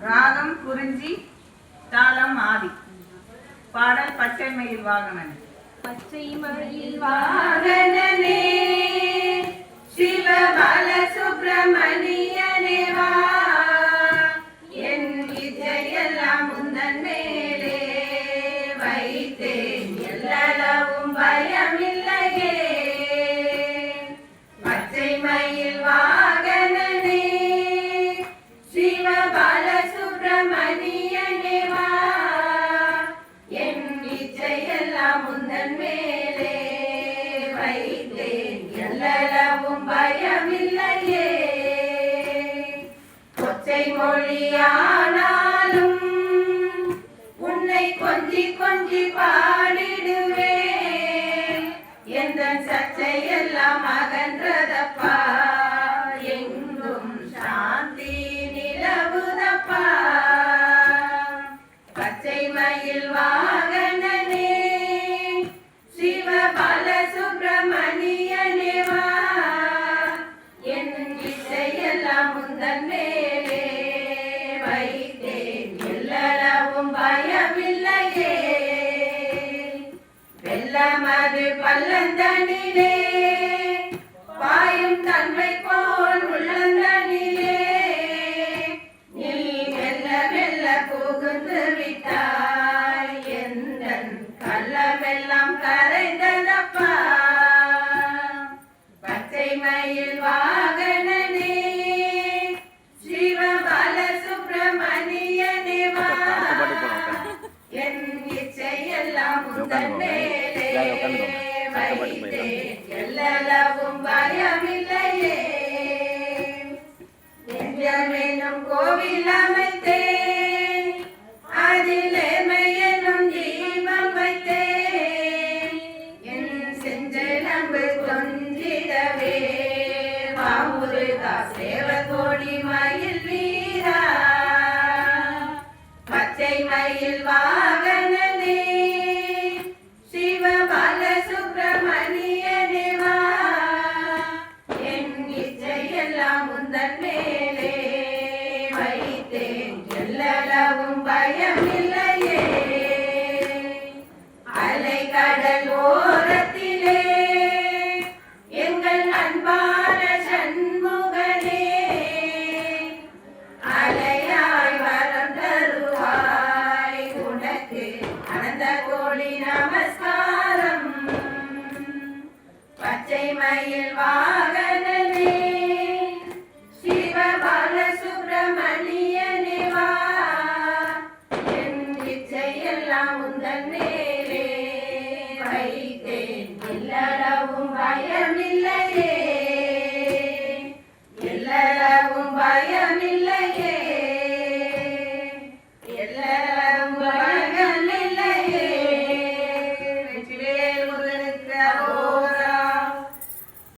ராகம் குறிஞ்சி தாளம் ஆதி. பாடல் பச்சை மயில் வாகனன். பச்சை மழையில் வாகனனே சிவ பால சுப்பிரமணியனே வா. என் விஜயெல்லாம் முந்தன் மேலே வைத்தேன். எல்லளவும் பயமில்லையே. சர்ச்சை அகன்றதப்பா. எங்கும் சாந்தி நிலவுதப்பா. பச்சை மயில் வாகனனே சிவ பால சுப்பிரமணியனே என் இசையெல்லாம் முந்தன் மேலே வெள்ளமது பல்லந்தனிலே பாயும் தன்மை போல் உள்ளந்தனிலே. நீ மெல்ல மெல்ல புகுந்து விட்டாய் எந்த கள்ளமெல்லாம் கரைந்ததப்பா? பச்சை மயில் வா வைத்தேன் எல்லளவும் கோவில் அமைத்தேன் அதில் எமையெனும் தீபம் வைத்தேன் என் செஞ்சலம்பு கொஞ்சிடவே வாமுருகா சேவகோடி மயில் வீரா பச்சை மயில் வாகன கோடி நமஸ்காரம் பச்சை மயில் வா